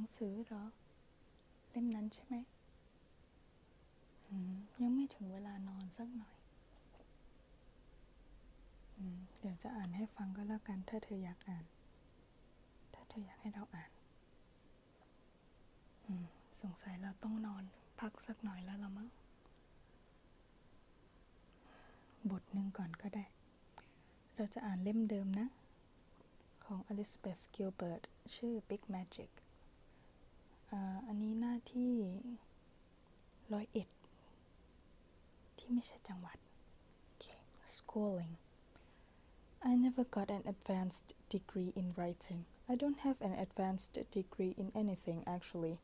ังสือเหรอ เล่มนั้นใช่ไหมมยังไม่ถึงเวลานอนสักหน่อยอเดี๋ยวจะอ่านให้ฟังก็แล้วกัน ถ้าเธออยากอ่าน ถ้าเธออยากให้เราอ่านสงสัยเราต้องนอนพักสักหน่อยแล้วละมั้งบทหนึ่งก่อนก็ได้ เราจะอ่านเล่มเดิมนะ ของ Elizabeth Gilbert ชื่อ Big Magic อันนี้หน้าที่ร้อยเอ็ดที่ไม่ใช่จังหวัด okay. Schooling I never got an advanced degree in writing. I don't have an advanced degree in anything actually.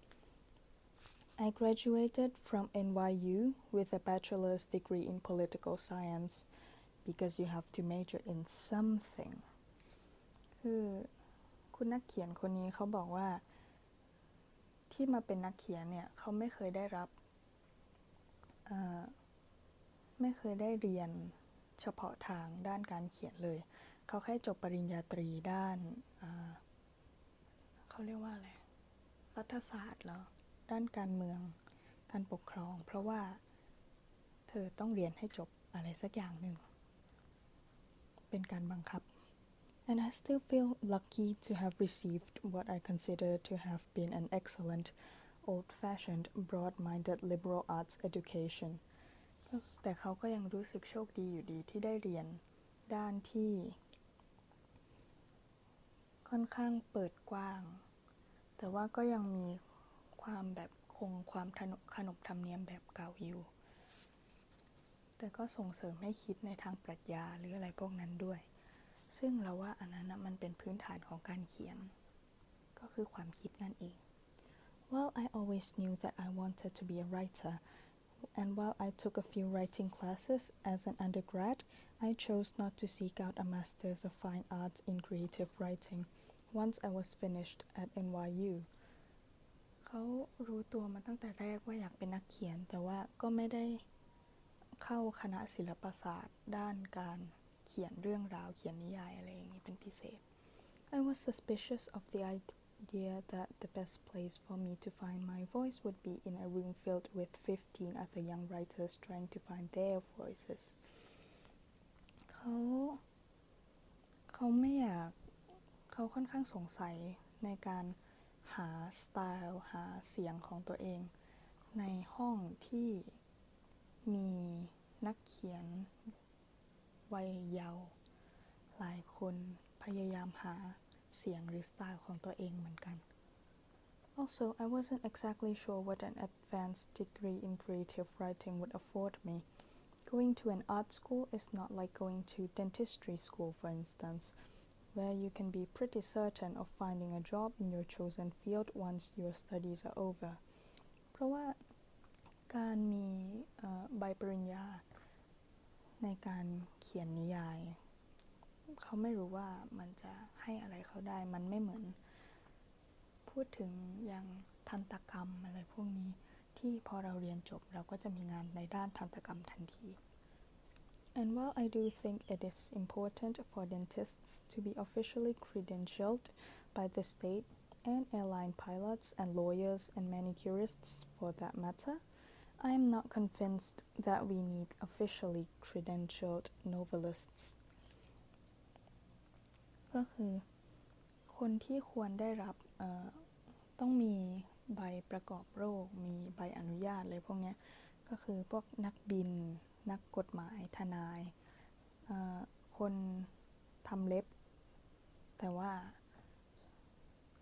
I graduated from NYU with a bachelor's degree in political science because you have to major in something. คือคุณนักเขียนคนนี้เขาบอกว่า ที่มาเป็นนักเขียนเนี่ยเขาไม่เคยได้รับ ไม่เคยได้เรียนเฉพาะทางด้านการเขียนเลย เขาแค่จบปริญญาตรีด้านเอ่อเขาเรียกว่าอะไร รัฐศาสตร์เหรอด้านการเมือง การปกครอง เพราะว่าเธอต้องเรียนให้จบอะไรสักอย่างหนึ่ง เป็นการบังคับ and I still feel lucky to have received what I consider to have been an excellent, old fashioned, broad minded liberal arts education. แต่เขาก็ยังรู้สึกโชคดีอยู่ดีที่ได้เรียนด้านที่ ค่อนข้างเปิดกว้าง แต่ว่าก็ยังมีความแบบคงความทนุขนบธรรมเนียมแบบเก่าอยู่ แต่ก็ส่งเสริมให้คิดในทางปรัชญาหรืออะไรพวกนั้นด้วย ซึ่งเราว่าอันนั้นนะมันเป็นพื้นฐานของการเขียน ก็คือความคิดนั่นเอง Well I always knew that I wanted to be a writer and while I took a few writing classes as an undergrad I chose not to seek out a master's of fine arts in creative writing once I was finished at NYU เขารู้ตัวมาตั้งแต่แรกว่าอยากเป็นนักเขียน แต่ว่าก็ไม่ได้เข้าคณะศิลปศาสตร์ด้านการ เขียนเรื่องราวเขียนนิยายอะไรอย่างนี้เป็นพิเศษ I was suspicious of the idea that the best place for me to find my voice would be in a room filled with 15 other young writers trying to find their voices เขาเขาไม่อยากเขาค่อนข้างสงสัยในการหาสไตล์หาเสียงของตัวเอง ในห้องที่มีนักเขียน วัยเยาว์หลายคนพยายามหาเสียงหรือสไตล์ของตัวเองเหมือนกัน Also, I wasn't exactly sure what an advanced degree in creative writing would afford me. Going to an art school is not like going to dentistry school, for instance, where you can be pretty certain of finding a job in your chosen field once your studies are over. เพราะว่าการมีเอ่อใบปริญญา ในการเขียนนิยาย เขาไม่รู้ว่ามันจะให้อะไรเขาได้ มันไม่เหมือน พูดถึงอย่างทันตกรรมอะไรพวกนี้ ที่พอเราเรียนจบเราก็จะมีงานในด้านทันตกรรมทันที And while I do think it is important for dentists to be officially credentialed by the state and airline pilots and lawyers and manicurists for that matter, I'm not convinced that we need officially credentialed novelists. ก็คือ คนที่ควรได้รับต้องมีใบประกอบโรค มีใบอนุญาตอะไรพวกนี้ก็คือพวกนักบิน นักกฎหมาย ทนาย คนทำเล็บ แต่ว่า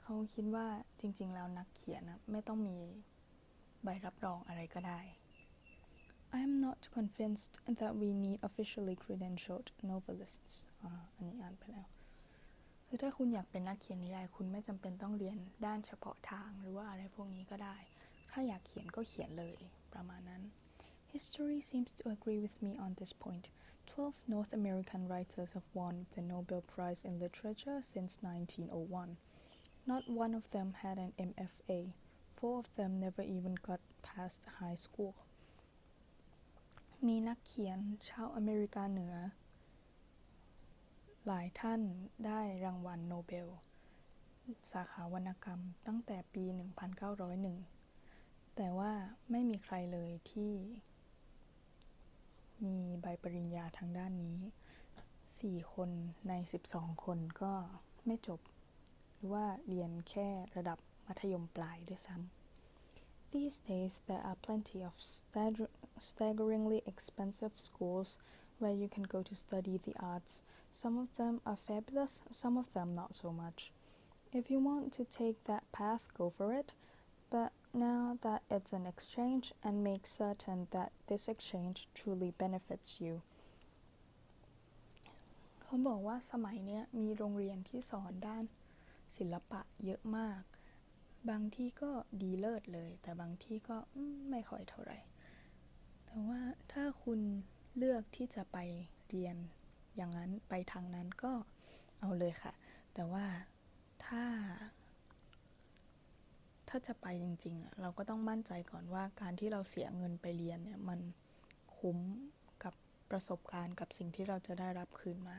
เขาคิดว่าจริง ๆ แล้วนักเขียนนะไม่ต้องมี ใบรับรองอะไรก็ได้ I'm not convinced that we need officially credentialed novelists อ่อันนี้อ่านไปแล้ว คือถ้าคุณอยากเป็นนักเขียนนิยายคุณไม่จำเป็นต้องเรียนด้านเฉพาะทางหรือว่าอะไรพวกนี้ก็ได้ ถ้าอยากเขียนก็เขียนเลยประมาณนั้น History seems to agree with me on this point. Twelve North American writers have won the Nobel Prize in Literature since 1901. Not one of them had an MFA. Four of them never even got past high school. มีนักเขียนชาวอเมริกาเหนือ หลายท่านได้รางวัลโนเบล สาขาวรรณกรรมตั้งแต่ปี 1901 แต่ว่าไม่มีใครเลยที่ มีใบปริญญาทางด้านนี้ 4 คนใน 12 คนก็ไม่จบ หรือว่าเรียนแค่ระดับ มัธยมปลายด้วยซ้ำ These days there are plenty of stagger- staggeringly expensive schools where you can go to study the arts. Some of them are fabulous, some of them not so much. If you want to take that path, go for it. But now that it's an exchange and make certain that this exchange truly benefits you. เขาบอกว่าสมัยเนี้ยมีโรงเรียนที่สอนด้านศิลปะเยอะมาก บางที่ก็ดีเลิศเลย แต่บางที่ก็ไม่ค่อยเท่าไหร่ แต่ว่าถ้าคุณเลือกที่จะไปเรียนอย่างนั้นไปทางนั้นก็เอาเลยค่ะ แต่ว่าถ้า ถ้าจะไปจริงๆอะเราก็ต้องมั่นใจก่อนว่าการที่เราเสียเงินไปเรียนเนี่ยมันคุ้มกับประสบการณ์กับสิ่งที่เราจะได้รับคืนมา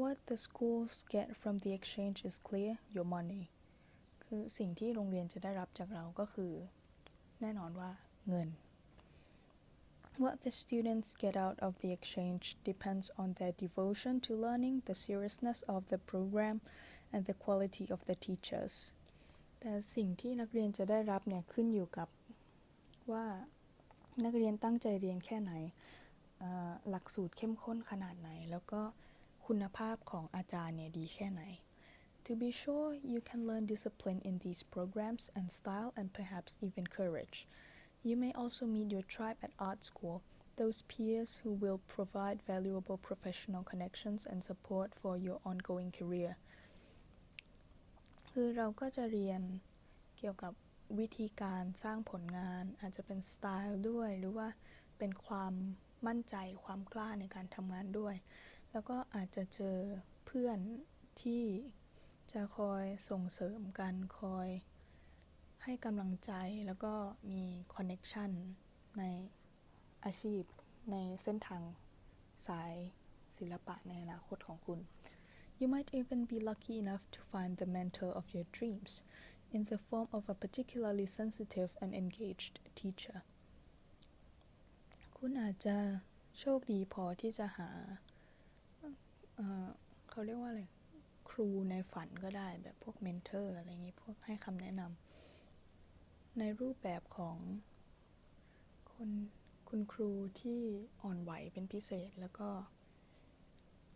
What the schools get from the exchange is clear your money คือสิ่งที่โรงเรียนจะได้รับจากเราก็คือ แน่นอนว่าเงิน What the students get out of the exchange depends on their devotion to learning, the seriousness of the program, and the quality of the teachers. แต่สิ่งที่นักเรียนจะได้รับเนี่ยขึ้นอยู่กับว่านักเรียนตั้งใจเรียนแค่ไหน หลักสูตรเข้มข้นขนาดไหน แล้วก็คุณภาพของอาจารย์เนี่ยดีแค่ไหน To be sure, you can learn discipline in these programs and style and perhaps even courage. You may also meet your tribe at art school, those peers who will provide valuable professional connections and support for your ongoing career. คือเราก็จะเรียนเกี่ยวกับวิธีการสร้างผลงาน อาจจะเป็นสไตล์ด้วย หรือว่าเป็นความมั่นใจความกล้าในการทำงานด้วย แล้วก็อาจจะเจอเพื่อนที่ จะคอยส่งเสริมกันคอยให้กำลังใจแล้วก็มีคอนเน็ชันในอาชีพในเส้นทางสายศิลปะในอนาคตของคุณ You might even be lucky enough to find the mentor of your dreams in the form of a particularly sensitive and engaged teacher. คุณอาจจะโชคดีพอที่จะหาเอ่อเขาเรียกว่าอะไร ครูในฝันก็ได้แบบพวกเมนเทอร์อะไรอย่างนี้พวกให้คำแนะนำในรูปแบบของคนคุณครูที่อ่อนไหวเป็นพิเศษแล้วก็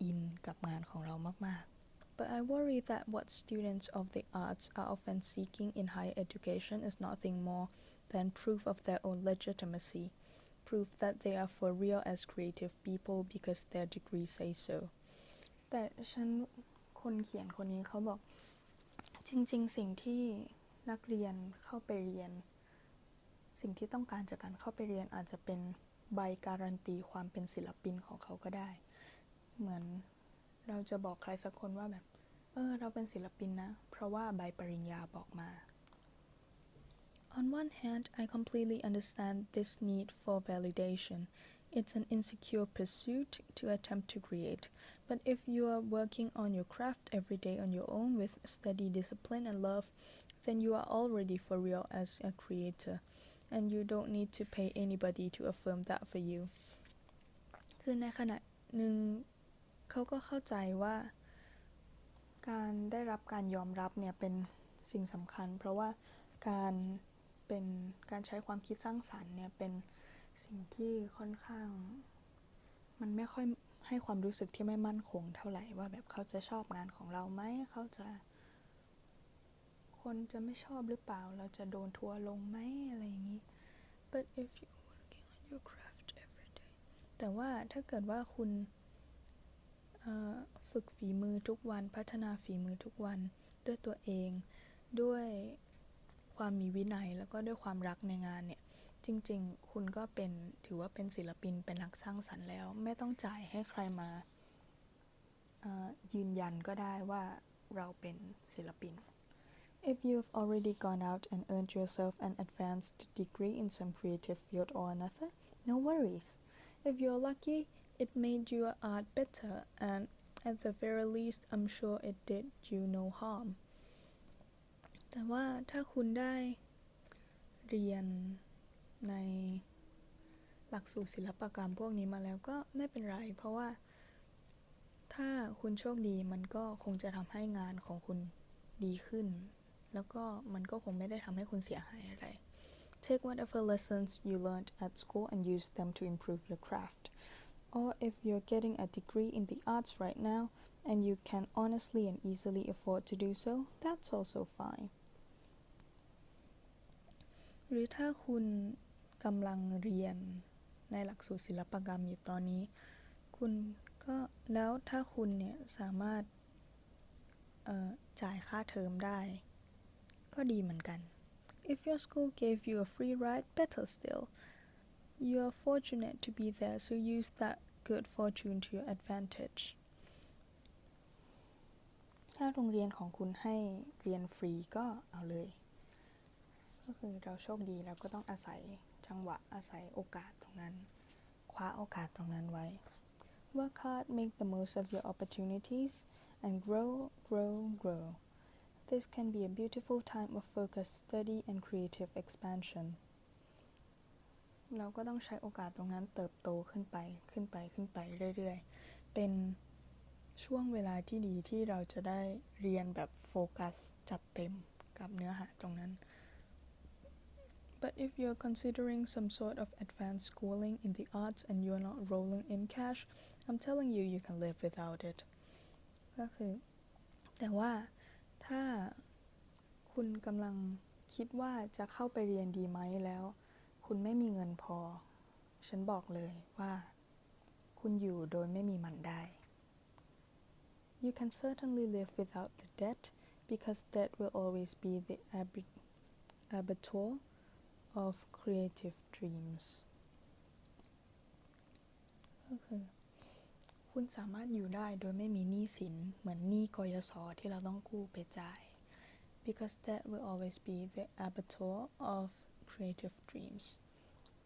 อินกับงานของเรามาก ๆ But I worry that what students of the arts are often seeking in higher education is nothing more than proof of their own legitimacy, proof that they are for real as creative people because their degrees say so. แต่ฉัน คนเขียนคนนี้เขาบอก จริง ๆ สิ่งที่นักเรียนเข้าไปเรียน สิ่งที่ต้องการจากการเข้าไปเรียนอาจจะเป็นใบการันตีความเป็นศิลปินของเขาก็ได้ เหมือนเราจะบอกใครสักคนว่าแบบ เออ เราเป็นศิลปินนะ เพราะว่าใบปริญญาบอกมา On one hand, I completely understand this need for validation. It's an insecure pursuit to attempt to create. But if you are working on your craft every day on your own with steady discipline and love, then you are already for real as a creator. And you don't need to pay anybody to affirm that for you. คือในขณะหนึ่งเขาก็เข้าใจว่า การได้รับการยอมรับเนี่ยเป็นสิ่งสำคัญ เพราะว่าการเป็นการใช้ความคิดสร้างสรรค์เนี่ยเป็น สิ่งที่ค่อนข้าง มันไม่ค่อยให้ความรู้สึกที่ไม่มั่นคงเท่าไหร่ว่าแบบเขาจะชอบงานของเราไหมเขาจะ คนจะไม่ชอบหรือเปล่า เราจะโดนทัวร์ลงไหมอะไรอย่างนี้ but if you working on your craft every day แต่ว่าถ้าเกิดว่าคุณฝึกฝีมือทุกวัน พัฒนาฝีมือทุกวันด้วยตัวเอง ด้วยความมีวินัยแล้วก็ด้วยความรักในงานเนี่ย จริง ๆ คุณก็เป็นถือว่าเป็นศิลปินเป็นนักสร้างสรรค์แล้ว ไม่ต้องจ่ายให้ใครมายืนยันก็ได้ว่าเราเป็นศิลปิน If you've already gone out and earned yourself an advanced degree in some creative field or another, no worries. If you're lucky, it made your art better and at the very least I'm sure it did you no harm แต่ว่าถ้าคุณได้เรียน ในหลักสูตรศิลปกรรมพวกนี้มาแล้วก็ไม่เป็นไร เพราะว่า ถ้าคุณโชคดีมันก็คงจะทำให้งานของคุณดีขึ้น แล้วก็มันก็คงไม่ได้ทำให้คุณเสียหายอะไร Take whatever lessons you learned at school and use them to improve your craft. Or if you're getting a degree in the arts right now and you can honestly and easily afford to do so, that's also fine. หรือถ้าคุณ กำลังเรียนในหลักสูตรศิลปกรรมอยู่ตอนนี้ คุณก็แล้วถ้าคุณเนี่ยสามารถจ่ายค่าเทอมได้ ก็ดีเหมือนกัน If your school gave you a free ride, better still. You are fortunate to be there, so use that good fortune to your advantage. ถ้าโรงเรียนของคุณให้เรียนฟรีก็เอาเลย ก็คือเราโชคดีเราก็ต้องอาศัย จังหวะอาศัยโอกาสตรงนั้น คว้าโอกาสตรงนั้นไว้ Work hard, make the most of your opportunities, and grow, grow, grow. This can be a beautiful time of focused study and creative expansion. เราก็ต้องใช้โอกาสตรงนั้นเติบโตขึ้นไปขึ้นไปขึ้นไปเรื่อยๆ เป็นช่วงเวลาที่ดีที่เราจะได้เรียนแบบโฟกัสจัดเต็มกับเนื้อหาตรงนั้น But if you're considering some sort of advanced schooling in the arts and you're not rolling in cash, I'm telling you you can live without it. ก็คือ แต่ว่าถ้าคุณกำลังคิดว่าจะเข้าไปเรียนดีไหมแล้ว คุณไม่มีเงินพอ ฉันบอกเลยว่า คุณอยู่โดยไม่มีมันได้ You can certainly live without the debt because debt will always be the ab- abattoir Of creative dreams ก็คือ คุณสามารถอยู่ได้โดยไม่มีหนี้สิน เหมือนหนี้กยศที่เราต้องกู้ไปจ่าย because that will always be the abattoir of creative dreams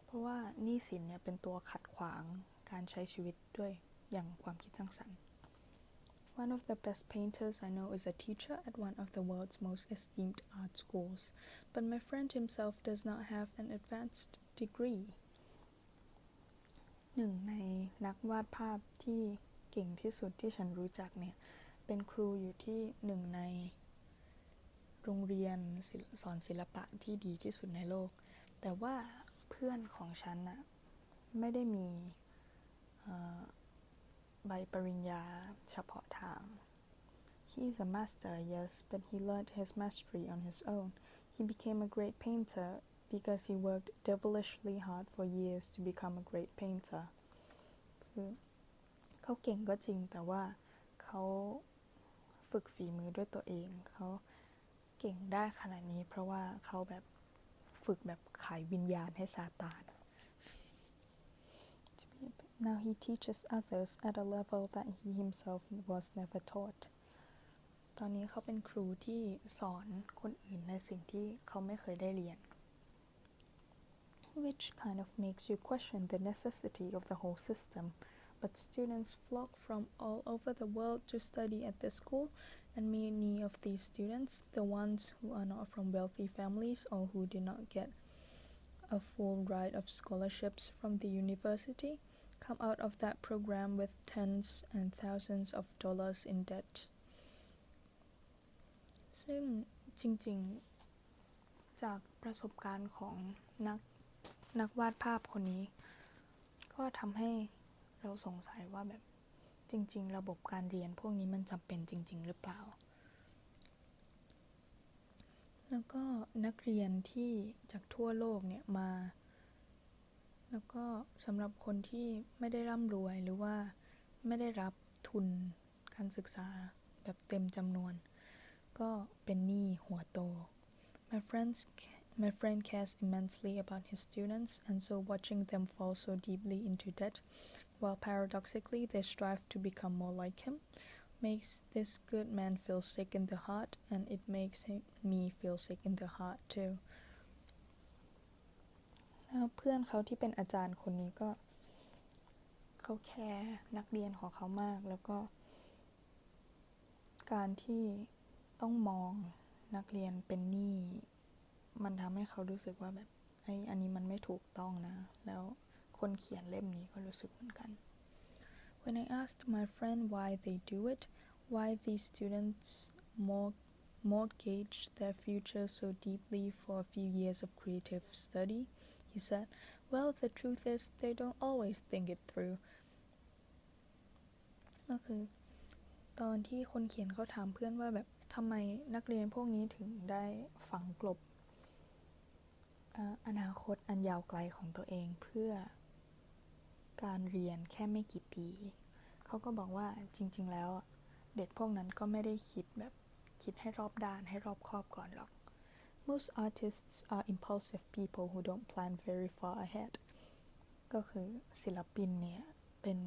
เพราะว่าหนี้สินเนี่ยเป็นตัวขัดขวางการใช้ชีวิตด้วยอย่างความคิดสร้างสรรค์ One of the best painters I know is a teacher at one of the world's most esteemed art schools, but my friend himself does not have an advanced degree. หนึ่งในนักวาดภาพที่เก่งที่สุดที่ฉันรู้จักเนี่ย เป็นครูอยู่ที่หนึ่งในโรงเรียนสอนศิลปะที่ดีที่สุดในโลก แต่ว่าเพื่อนของฉันน่ะไม่ได้มีเอ่อ ใบปริญญาเฉพาะทาง He is a master, yes, but he learned his mastery on his own. He became a great painter because he worked devilishly hard for years to become a great painter. คือเขาเก่งก็จริงแต่ว่าเขาฝึกฝีมือด้วยตัวเอง เขาเก่งได้ขนาดนี้เพราะว่าเขาแบบฝึกแบบขายวิญญาณให้ซาตาน Now he teaches others at a level that he himself was never taught. ตอนนี้เขาเป็นครูที่สอนคนอื่นในสิ่งที่เขาไม่เคยได้เรียน Which kind of makes you question the necessity of the whole system. But students flock from all over the world to study at this school, and many of these students, the ones who are not from wealthy families or who did not get a full ride of scholarships from the university, come out of that program with tens and thousands of dollars in debt. ซึ่งจริงๆ จากประสบการณ์ของนักนักวาดภาพคนนี้ ก็ทำให้เราสงสัยว่าแบบจริง ๆ ระบบการเรียนพวกนี้มันจำเป็นจริง ๆ หรือเปล่า แล้วก็นักเรียนที่จากทั่วโลกเนี่ยมา แล้วก็สำหรับคนที่ไม่ได้ร่ำรวยหรือว่าไม่ได้รับทุนการศึกษาแบบเต็มจำนวน ก็เป็นหนี้หัวโต My friends my friend cares immensely about his students and so watching them fall so deeply into debt while paradoxically they strive to become more like him makes this good man feel sick in the heart and it makes him, me feel sick in the heart too แล้วเพื่อนเขาที่เป็นอาจารย์คนนี้ก็ เขาแคร์นักเรียนของเขามาก แล้วก็ การที่ต้องมองนักเรียนเป็นหนี้มันทำให้เขารู้สึกว่าแบบไอ้อันนี้มันไม่ถูกต้องนะ แล้วคนเขียนเล่มนี้ก็รู้สึกเหมือนกัน When I asked my friend why they do it, why these students mor- mortgage their future so deeply for a few years of creative study, he said, Well, the truth is, they don't always think it through. ก็คือตอนที่คนเขียนเขาถามเพื่อนว่าแบบทำไมนักเรียนพวกนี้ถึงได้ฝังกลบอนาคตอันยาวไกลของตัวเองเพื่อการเรียนแค่ไม่กี่ปี เขาก็บอกว่าจริง ๆ แล้ว เด็กพวกนั้นก็ไม่ได้คิดแบบคิดให้รอบด้านให้รอบครอบก่อนหรอก Most artists are impulsive people who don't plan very far ahead ก็คือศิลปินเนี่ยเป็น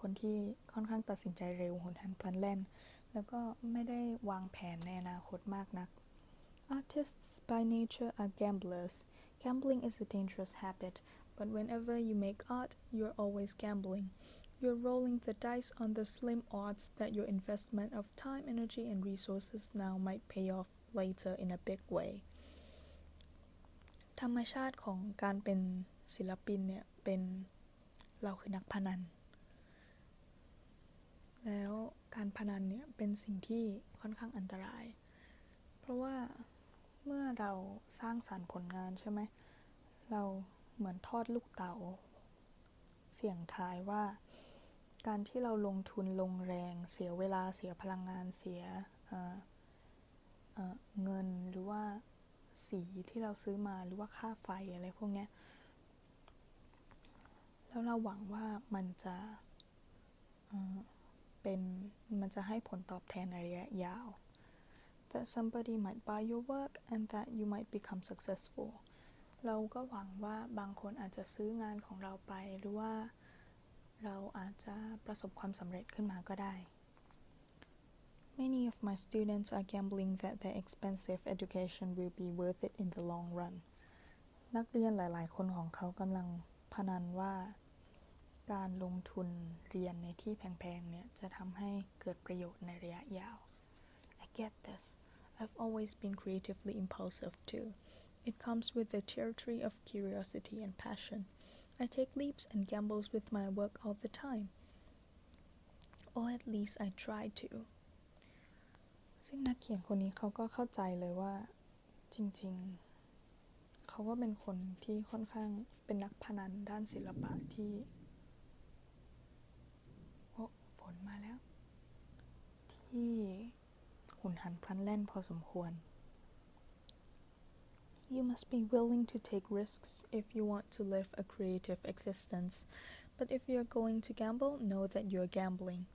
คนที่ค่อนข้างตัดสินใจเร็วหุนหันพลันแล่น แล้วก็ไม่ได้วางแผนในอนาคตมากนัก Artists by nature are gamblers. Gambling is a dangerous habit, but whenever you make art, you're always gambling. You're rolling the dice on the slim odds that your investment of time, energy, and resources now might pay off later in a big way. ธรรมชาติของการเป็นศิลปินเนี่ย เป็นเราคือนักพนัน แล้วการพนันเนี่ย เป็นสิ่งที่ค่อนข้างอันตราย เพราะว่าเมื่อเราสร้างสารรค์ผลงานใช่ไหม เราเหมือนทอดลูกเต๋า เสี่ยงทายว่า การที่เราลงทุนลงแรง เสียเวลาเสียพลังงานเสียเเเงินหรือว่า สีที่เราซื้อมาหรือว่าค่าไฟอะไรพวกเนี้ย แล้วเราหวังว่ามันจะเป็นมันจะให้ผลตอบแทนระยะยาว that somebody might buy your work and that you might become successful เราก็หวังว่าบางคนอาจจะซื้องานของเราไปหรือว่าเราอาจจะประสบความสำเร็จขึ้นมาก็ได้ Many of my students are gambling that their expensive education will be worth it in the long run นักเรียนหลาย ๆ คนของเขากำลังพนันว่า การลงทุนเรียนในที่แพง ๆ เนี่ย จะทำให้เกิดประโยชน์ในระยะยาว I get this. I've always been creatively impulsive too. It comes with the territory of curiosity and passion. I take leaps and gambles with my work all the time. Or at least I try to. ซึ่งนักเขียนคนนี้เขาก็เข้าใจเลยว่าจริง ๆ เขาก็เป็นคนที่ค่อนข้างเป็นนักพนันด้านศิลปะที่โอ้ฝนมาแล้ว ที่หุนหันพลันแล่นพอสมควร You must be willing to take risks if you want to live a creative existence. But if you're going to gamble, know that you're gambling.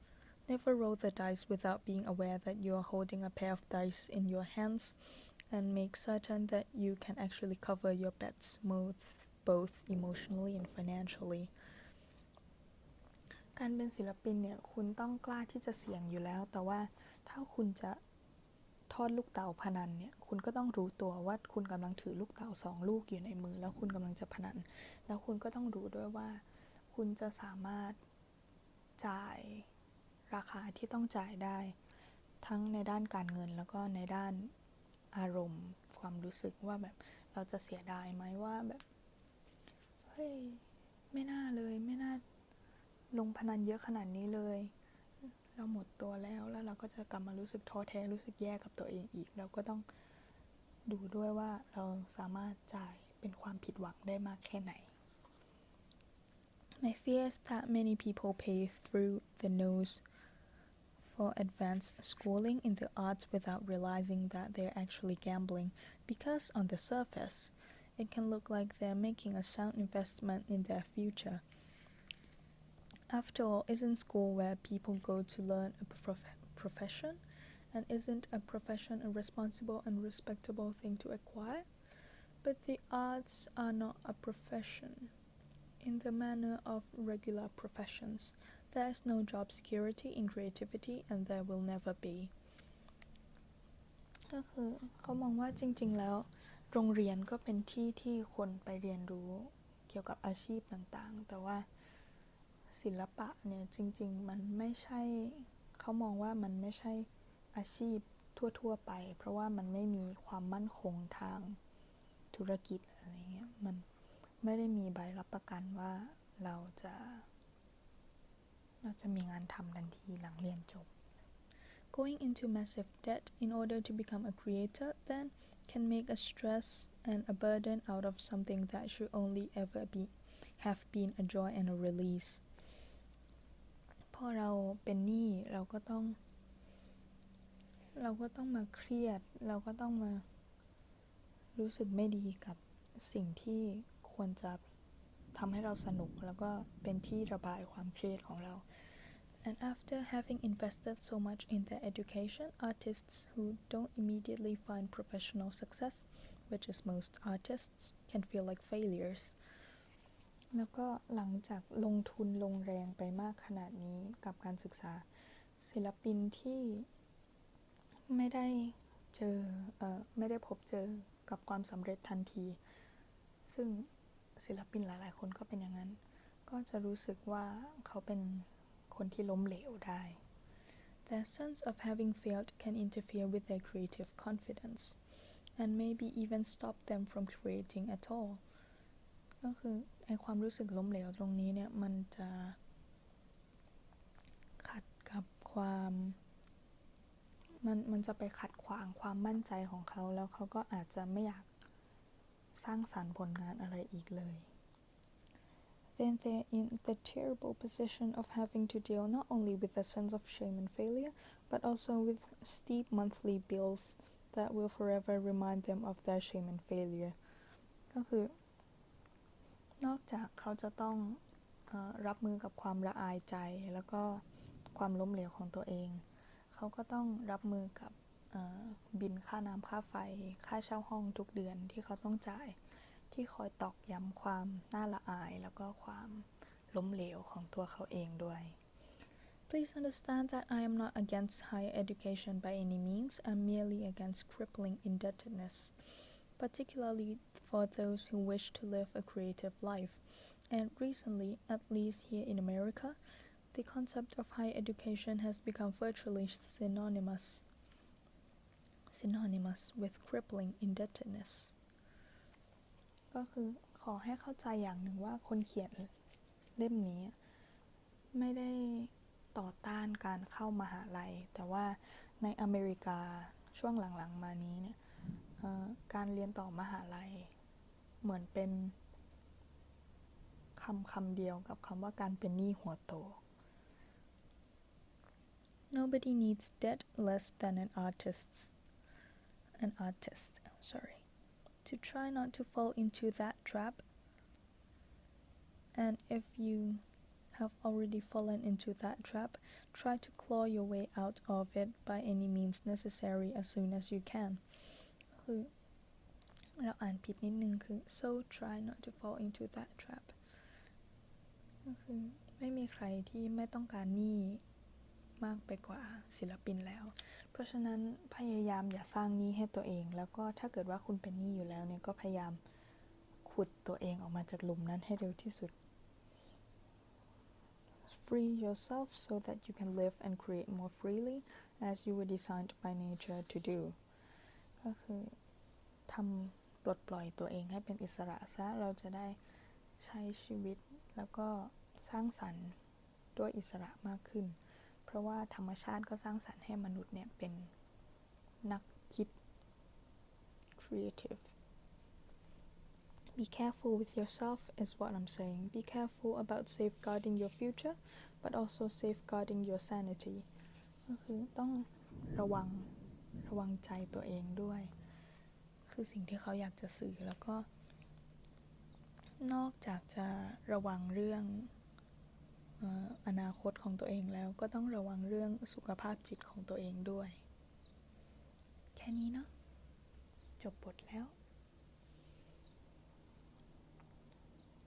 Never roll the dice without being aware that you are holding a pair of dice in your hands and make certain that you can actually cover your bets both, both emotionally and financially. การเป็นศิลปินเนี่ยคุณต้องกล้าที่จะเสี่ยงอยู่แล้ว แต่ว่าถ้าคุณจะทอดลูกเต๋าพนันเนี่ยคุณก็ต้องรู้ตัวว่าคุณกำลังถือลูกเต๋าสองลูกอยู่ในมือ แล้วคุณกำลังจะพนัน แล้วคุณก็ต้องรู้ด้วยว่า คุณจะสามารถจ่าย ราคาที่ต้องจ่ายได้ ทั้งในด้านการเงินแล้วก็ในด้านอารมณ์ ความรู้สึกว่าแบบเราจะเสียดายไหมว่าแบบเฮ้ยไม่น่าเลยไม่น่าลงพนันเยอะขนาดนี้เลย เราหมดตัวแล้วแล้วเราก็จะกลับมารู้สึกท้อแท้รู้สึกแย่กับตัวเองอีก เราก็ต้องดูด้วยว่าเราสามารถจ่ายเป็นความผิดหวังได้มากแค่ไหน My fear is that many people pay through the nose for advanced schooling in the arts without realizing that they're actually gambling because on the surface it can look like they're making a sound investment in their future. After all, isn't school where people go to learn a prof- profession? And isn't a profession a responsible and respectable thing to acquire? But the arts are not a profession in the manner of regular professions. There is no job security in creativity, and there will never be. ก็คือเขามองว่าจริง ๆ แล้ว โรงเรียนก็เป็นที่ที่คนไปเรียนรู้เกี่ยวกับอาชีพต่างๆ แต่ว่าศิลปะเนี่ยจริง ๆ มันไม่ใช่เขามองว่ามันไม่ใช่อาชีพทั่ว ๆ ไป เพราะว่ามันไม่มีความมั่นคงทางธุรกิจอะไรเงี้ยมันไม่ได้มีใบรับประกันว่าเราจะ เราจะมีงานทำทันทีหลังเรียนจบ Going into massive debt in order to become a creator then can make a stress and a burden out of something that should only ever be have been a joy and a release พอเราเป็นหนี้เราก็ต้อง เราก็ต้องมาเครียด เราก็ต้องมา รู้สึกไม่ดีกับสิ่งที่ควรจะ ทำให้เราสนุกแล้วก็เป็นที่ระบายความเครียดของเรา And after having invested so much in their education, artists who don't immediately find professional success, which is most artists, can feel like failures. แล้วก็หลังจากลงทุนลงแรงไปมากขนาดนี้กับการศึกษา ศิลปินที่ไม่ได้เจอเอ่อไม่ได้พบเจอกับความสำเร็จทันที ซึ่ง ศิลปินหลาย ๆ คนก็เป็นอย่างนั้น ก็จะรู้สึกว่าเขาเป็นคนที่ล้มเหลวได้ Their sense of having failed can interfere with their creative confidence and maybe even stop them from creating at all ก็คือไอความรู้สึกล้มเหลวตรงนี้เนี่ย มันจะขัดกับความมันมันจะไปขัดขวางความมั่นใจของเขา แล้วเขาก็อาจจะไม่อยาก สร้างสรรค์ผลงานอะไรอีกเลย then they're in the terrible position of having to deal not only with a sense of shame and failure, but also with steep monthly bills that will forever remind them of their shame and failure ก็คือนอกจากเขาจะต้องอรับมือกับความละอายใจ แล้วก็ความล้มเหลวของตัวเอง เขาก็ต้องรับมือกับ บินค่าน้ำค่าไฟ ค่าเช่าห้องทุกเดือนที่เขาต้องจ่ายที่คอยตอกย้ำความน่าละอายแล้วก็ความล้มเหลวของตัวเขาเองด้วย Please understand that I am not against higher education by any means. I'm merely against crippling indebtedness, particularly for those who wish to live a creative life. And recently, at least here in America, the concept of higher education has become virtually synonymous synonymous with crippling indebtedness. ก็คือขอให้เข้าใจอย่างหนึ่งว่าคนเขียนเล่มนี้ ไม่ได้ต่อต้านการเข้ามหาลัย แต่ว่าในอเมริกาช่วงหลังๆมานี้เนี่ยการเรียนต่อมหาลัย เหมือนเป็นคำคำเดียวกับคำว่าการเป็นหนี้หัวโต Nobody needs debt less than an artist's an artist sorry to try not to fall into that trap and if you have already fallen into that trap try to claw your way out of it by any means necessary as soon as you can คือเราอ่านผิดนิดนึงคือ so try not to fall into that trap ก็คือไม่มีใครที่ไม่ต้องการหนี้ มากไปกว่าศิลปินแล้ว เพราะฉะนั้นพยายามอย่าสร้างหนี้ให้ตัวเอง แล้วก็ถ้าเกิดว่าคุณเป็นหนี้อยู่แล้วเนี่ยก็พยายามขุดตัวเองออกมาจากหลุมนั้นให้เร็วที่สุด Free yourself so that you can live and create more freely as you were designed by nature to do ก็คือทำปลดปล่อยตัวเองให้เป็นอิสระซะ เราจะได้ใช้ชีวิตแล้วก็สร้างสรรค์ด้วยอิสระมากขึ้น ราะว่าธรรมชาติก็สร้างสรรค์ให้มนุษย์เนี่ย เป็นนักคิด creative Be careful with yourself is what I'm saying. Be careful about safeguarding your future, but also safeguarding your sanity. ก็คือต้องระวังระวังใจตัวเองด้วย คือสิ่งที่เขาอยากจะสื่อแล้วก็ นอกจากจะระวังเรื่อง อนาคตของตัวเองแล้วก็ต้องระวังเรื่องสุขภาพจิตของตัวเองด้วย แค่นี้เนาะจบบทแล้ว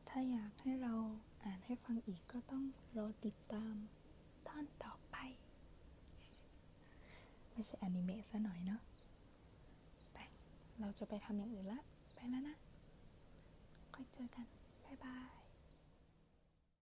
ถ้าอยากให้เราอ่านให้ฟังอีกก็ต้องรอติดตามตอนต่อไป ไม่ใช่อนิเมะซะหน่อยเนาะไปเราจะไปทำอย่างอื่นละ ไปแล้วนะ ค่อยเจอกัน บ๊ายบาย